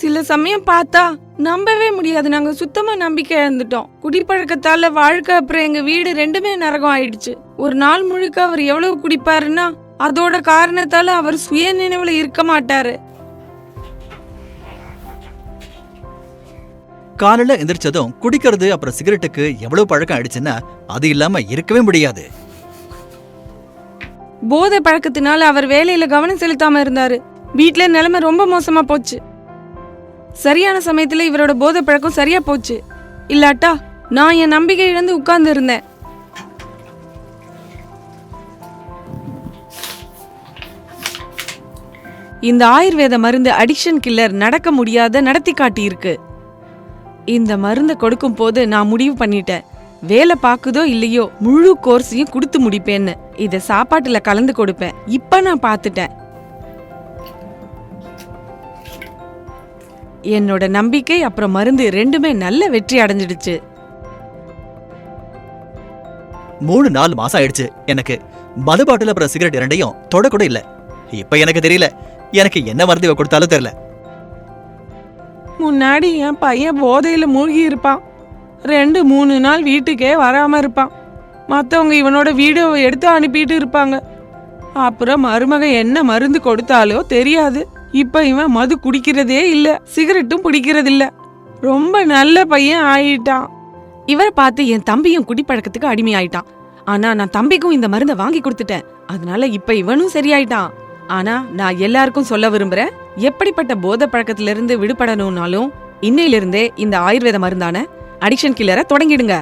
சில சமயம் பார்த்தா நம்பவே முடியாது. நாங்க சுத்தமா நம்பிக்கை இழந்துட்டோம். குடிப்பழக்கத்தால வாழ்க்கை அப்புறம் எங்க வீடு ரெண்டுமே நரகம் ஆயிடுச்சு. ஒரு நாள் முழுக்க அவர் எவ்வளவு குடிப்பாருன்னா அதோட காரணத்தால அவர் சுய நினைவுல இருக்க மாட்டாரு. காலையில எந்திரிச்சதும் குடிக்கிறது அப்புறம் சிகரெட்டுக்கு எவ்வளவு பழக்கம் ஆயிடுச்சுன்னா அது இல்லாம இருக்கவே முடியாது. போதை பழக்கத்தினால அவர் வேலையில கவனம் செலுத்தாம இருந்தாரு. வீட்ல நிலைமை ரொம்ப மோசமா போச்சு. சரியான சமயத்துல இவரோட போதை பழக்கம் சரியா போச்சு. இல்லாட்டா நான் என் நம்பிக்கை இழந்து உட்கார்ந்து இருந்தேன் இந்த ஆயுர்வேத மருந்து அடிக்ஷன் கில்லர் நடக்க முடியாத நடத்தி காட்டியிருக்கு. இந்த மருந்தை கொடுக்கும் போது நான் முடிவு பண்ணிட்டேன். வேலை பார்க்குதோ இல்லையோ முழு கோர்ஸையும் கொடுத்து முடிப்பேன்னு. இதை சாப்பாட்டுல கலந்து கொடுப்பேன். இப்ப நான் பார்த்துட்டேன். என்னோட நம்பிக்கை அப்புறம் மருந்து ரெண்டுமே நல்ல வெற்றி அடைஞ்சிடுச்சு. மூணு நாலு மாசம் ஆயிடுச்சு. எனக்கு மது பாட்டில் அப்புறம் சிகரெட் இரண்டையும் தொட கூட இல்ல. இப்ப எனக்கு தெரியல. எனக்கு என்ன மருந்து இவ கொடுத்தாலும் தெரியல. முன்னாடி என் பையன் போதையில மூழ்கி இருப்பான். ரெண்டு மூணு நாள் வீட்டுக்கே வராம இருப்பான். மத்தவங்க இவனோட வீடியோவை எடுத்து அனுப்பிட்டு இருப்பாங்க. அப்புறம் மருமக என்ன மருந்து கொடுத்தாலோ தெரியாது. இப்ப இவன் மது குடிக்கிறதே இல்ல சிகரெட்டும் பிடிக்கிறதில்ல. ரொம்ப நல்ல பையன் ஆயிட்டான். இவரை பார்த்து என் தம்பியும் குடிப்பழக்கத்துக்கு அடிமையாயிட்டான். ஆனா நான் தம்பிக்கும் இந்த மருந்தை வாங்கி கொடுத்துட்டேன். அதனால இப்ப இவனும் சரியாயிட்டான். ஆனா நான் எல்லாருக்கும் சொல்ல விரும்புறேன் எப்படிப்பட்ட போதை பழக்கத்துல இருந்து விடுபடணும்னாலும் இன்னையிலிருந்தே இந்த ஆயுர்வேத மருந்தான அடிக்ஷன் கில்லரை தொடங்கிடுங்க.